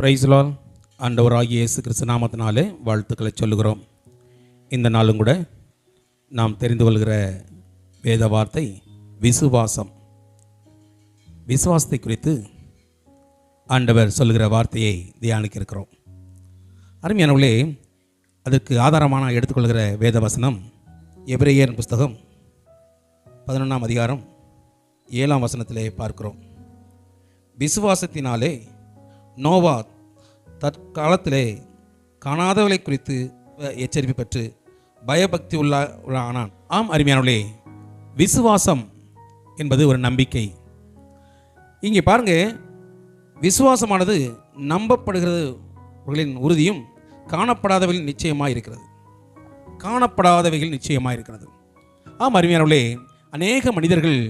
பிரைஸ்லால் ஆண்டவராகிய இயேசு கிறிஸ்து நாமத்தினாலே வாழ்த்துக்களை சொல்லுகிறோம். இந்த நாளும் கூட நாம் தெரிந்து கொள்கிற வேத வார்த்தை விசுவாசம். விசுவாசத்தை குறித்து ஆண்டவர் சொல்லுகிற வார்த்தையை தியானிக்க இருக்கிறோம் அருமையானவர்களே அதற்கு ஆதாரமான எடுத்துக்கொள்கிற வேத வசனம் எபிரேயர் புஸ்தகம் பதினொன்றாம் அதிகாரம் ஏழாம் வசனத்திலே பார்க்கிறோம். விசுவாசத்தினாலே நோவா தற்காலத்திலே காணாதவளை குறித்து எச்சரிப்பு பெற்று பயபக்தி உள்ள ஆனான். ஆம் அருமையானவளே விசுவாசம் என்பது ஒரு நம்பிக்கை. இங்கே பாருங்க விசுவாசமானது நம்பப்படுகிறவர்களின் உறுதியும் காணப்படாதவைகள் நிச்சயமாக இருக்கிறது. காணப்படாதவைகள் நிச்சயமாக இருக்கிறது. ஆம் அருமையானவர்களே அநேக மனிதர்கள்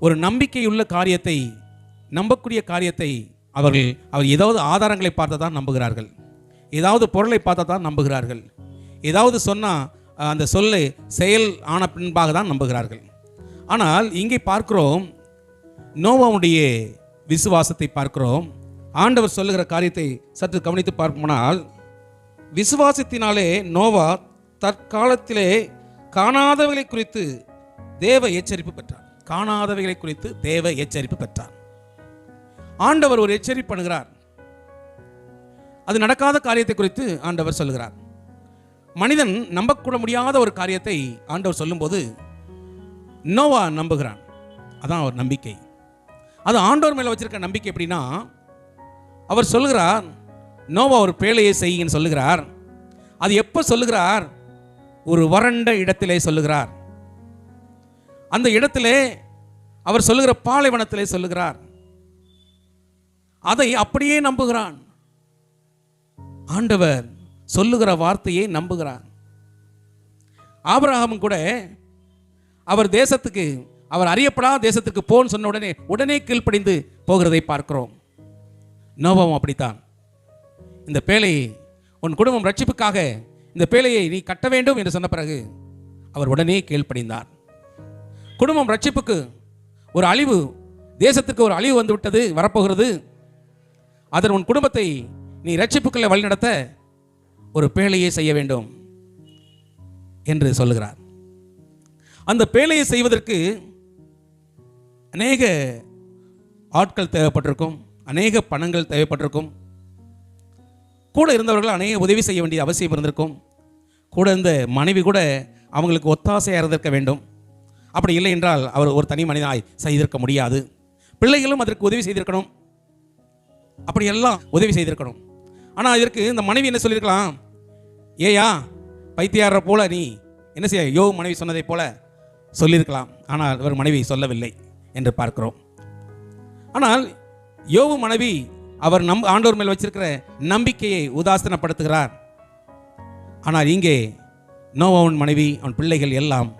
ஒரு நம்பிக்கையுள்ள காரியத்தை நம்பக்கூடிய காரியத்தை அவர்கள் அவர் ஏதாவது ஆதாரங்களை பார்த்து தான் நம்புகிறார்கள். ஏதாவது பொருளை பார்த்தா தான் நம்புகிறார்கள். ஏதாவது சொன்னால் அந்த சொல்லை செயல் ஆன பின்பாக தான் நம்புகிறார்கள். ஆனால் இங்கே பார்க்கிறோம் நோவாவுடைய விசுவாசத்தை பார்க்கிறோம். ஆண்டவர் சொல்லுகிற காரியத்தை சற்று கவனித்து பார்ப்போம்னால் விசுவாசத்தினாலே நோவா தற்காலத்திலே காணாதவைகளை குறித்து தேவ எச்சரிப்பு பெற்றார். காணாதவைகளை குறித்து தேவ எச்சரிப்பு பெற்றார். ஆண்டவர் ஒரு எச்சரிப்பு பண்ணுகிறார். அது நடக்காத காரியத்தை குறித்து ஆண்டவர் சொல்லுகிறார். மனிதன் நம்பக்கூட முடியாத ஒரு காரியத்தை ஆண்டவர் சொல்லும்போது நோவா நம்புகிறான். அதான் அவர் நம்பிக்கை. அது ஆண்டவர் மேலே வச்சிருக்க நம்பிக்கை எப்படின்னா அவர் சொல்லுகிறார் நோவா ஒரு பேழையை செய்யுன்னு சொல்லுகிறார். அது எப்போ சொல்லுகிறார்? ஒரு வறண்ட இடத்திலே சொல்லுகிறார். அந்த இடத்திலே அவர் சொல்லுகிற பாலைவனத்திலே சொல்லுகிறார். அதை அப்படியே நம்புகிறான். ஆண்டவர் சொல்லுகிற வார்த்தையை நம்புகிறான். ஆபரகம் கூட அவர் தேசத்துக்கு அவர் அறியப்படாத தேசத்துக்கு போன்னு சொன்ன உடனே உடனே கீழ்ப்படிந்து போகிறதை பார்க்கிறோம். நோபம் அப்படித்தான். இந்த பேழையை உன் குடும்பம் ரட்சிப்புக்காக இந்த பேழையை நீ கட்ட வேண்டும் என்று சொன்ன பிறகு அவர் உடனே கீழ்ப்படிந்தார். குடும்பம் ரட்சிப்புக்கு ஒரு அழிவு தேசத்துக்கு ஒரு அழிவு வந்துவிட்டது வரப்போகிறது. அதன் உன் குடும்பத்தை நீ ரட்சிப்புக்களை வழிநடத்த ஒரு பேழையை செய்ய வேண்டும் என்று சொல்லுகிறார். அந்த பேழையை செய்வதற்கு அநேக ஆட்கள் தேவைப்பட்டிருக்கும் அநேக பணங்கள் தேவைப்பட்டிருக்கும். கூட இருந்தவர்கள் அநேக உதவி செய்ய வேண்டிய அவசியம் இருந்திருக்கும். கூட இருந்த மனைவி கூட அவங்களுக்கு ஒத்தாசையாக இருந்திருக்க வேண்டும். அப்படி இல்லை என்றால் அவர் ஒரு தனி மனிதனாய் செய்திருக்க முடியாது. பிள்ளைகளும் அதற்கு உதவி செய்திருக்கணும். அப்படி எல்லாம் உதவி செய்திருக்கணும். ஆனால் இதற்கு இந்த மனைவி என்ன சொல்லியிருக்கலாம்? ஏயா பைத்தியாடுற போல நீ என்ன செய்ய? யோ மனைவி சொன்னதை போல சொல்லியிருக்கலாம். ஆனால் அவர் மனைவி சொல்லவில்லை என்று பார்க்கிறோம். ஆனால் யோவு மனைவி அவர் நம் ஆண்டோர் மேல் வச்சிருக்கிற நம்பிக்கையை உதாசனப்படுத்துகிறார். ஆனால் இங்கே நோவன் மனைவி அவன் பிள்ளைகள் எல்லாம்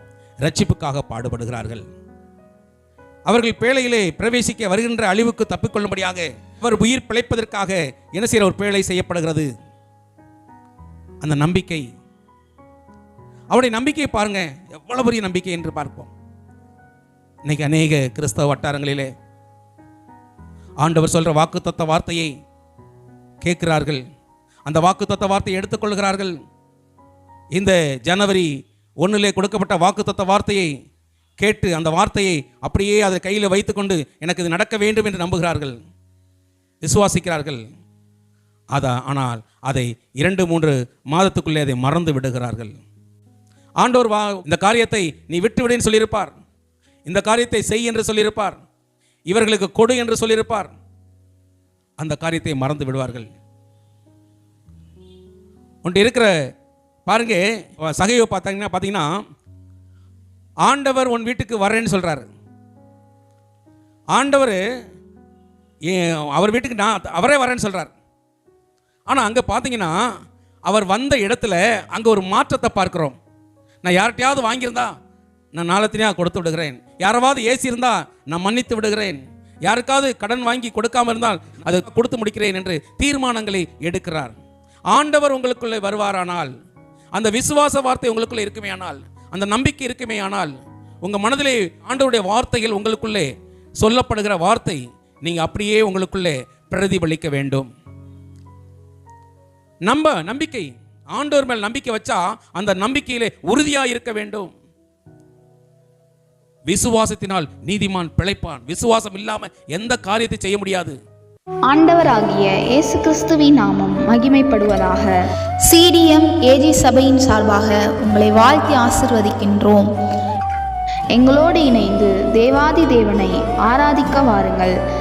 ரட்சிப்புக்காக பாடுபடுகிறார்கள். அவர்கள் பேழையிலே பிரவேசிக்க வருகின்ற அழிவுக்கு தப்பிக்கொள்ளும்படியாக அவர் உயிர் பிழைப்பதற்காக என்ன செய்கிற ஒரு பேழை செய்யப்படுகிறது? அந்த நம்பிக்கை. அவருடைய நம்பிக்கையை பாருங்க. எவ்வளவு பெரிய நம்பிக்கை என்று பார்ப்போம். இன்னைக்கு அநேக கிறிஸ்தவ வட்டாரங்களிலே ஆண்டவர் சொல்ற வாக்குத்தத்த வார்த்தையை கேட்கிறார்கள். அந்த வாக்குத்தத்த வார்த்தையை எடுத்துக்கொள்கிறார்கள் இந்த ஜனவரி ஒன்றிலே கொடுக்கப்பட்ட வாக்குத்தத்த வார்த்தையை கேட்டு அந்த வார்த்தையை அப்படியே அதை கையில் வைத்துக்கொண்டு எனக்கு இது நடக்க வேண்டும் என்று நம்புகிறார்கள். விசுவாசிக்கிறார்கள். அதா ஆனால் அதை இரண்டு மூன்று மாதத்துக்குள்ளே அதை மறந்து விடுகிறார்கள். ஆண்டோர் வா இந்த காரியத்தை நீ விட்டு விடுன்னு சொல்லியிருப்பார். இந்த காரியத்தை செய் என்று சொல்லியிருப்பார். இவர்களுக்கு கொடு என்று சொல்லியிருப்பார். அந்த காரியத்தை மறந்து விடுவார்கள். ஒன்று இருக்கிற பாருங்க சகையோ பார்த்தாங்கன்னா பார்த்தீங்கன்னா ஆண்டவர் உன் வீட்டுக்கு வரேன்னு சொல்கிறாரு ஆண்டவர் அவர் வீட்டுக்கு நான் அவரே வரேன்னு சொல்கிறார் ஆனால் அங்கே பார்த்தீங்கன்னா அவர் வந்த இடத்துல அங்கே ஒரு மாற்றத்தை பார்க்குறோம். நான் யார்கிட்டையாவது வாங்கியிருந்தா நான் நாளத்தினையாக கொடுத்து விடுகிறேன். யாராவது ஏசி இருந்தால் நான் மன்னித்து விடுகிறேன். யாருக்காவது கடன் வாங்கி கொடுக்காம இருந்தால் அதை கொடுத்து முடிக்கிறேன் என்று தீர்மானங்களை எடுக்கிறார். ஆண்டவர் உங்களுக்குள்ளே வருவாரானால் அந்த விசுவாச வார்த்தை உங்களுக்குள்ளே இருக்குமே ஆனால் அந்த நம்பிக்கை இருக்குமே ஆனால் உங்கள் மனதிலே ஆண்டவருடைய வார்த்தைகள் உங்களுக்குள்ளே சொல்லப்படுகிற வார்த்தை நீங்கள் அப்படியே உங்களுக்குள்ளே பிரதிபலிக்க வேண்டும். நம்ப நம்பிக்கை. ஆண்டவர் மேல் நம்பிக்கை வச்சா அந்த நம்பிக்கையிலே உறுதியா இருக்க வேண்டும். விசுவாசத்தினால் நீதிமான் பிழைப்பான். விசுவாசம் இல்லாம எந்த காரியத்தை செய்ய முடியாது. ஆண்டவராகிய இயேசு கிறிஸ்துவின் நாமம் மகிமைப்படுவதாக. சிடிஎம் ஏஜி சபையின் சார்பாக உங்களை வாழ்த்தி ஆசிர்வதிக்கின்றோம். எங்களோடு இணைந்து தேவாதி தேவனை ஆராதிக்க வாருங்கள்.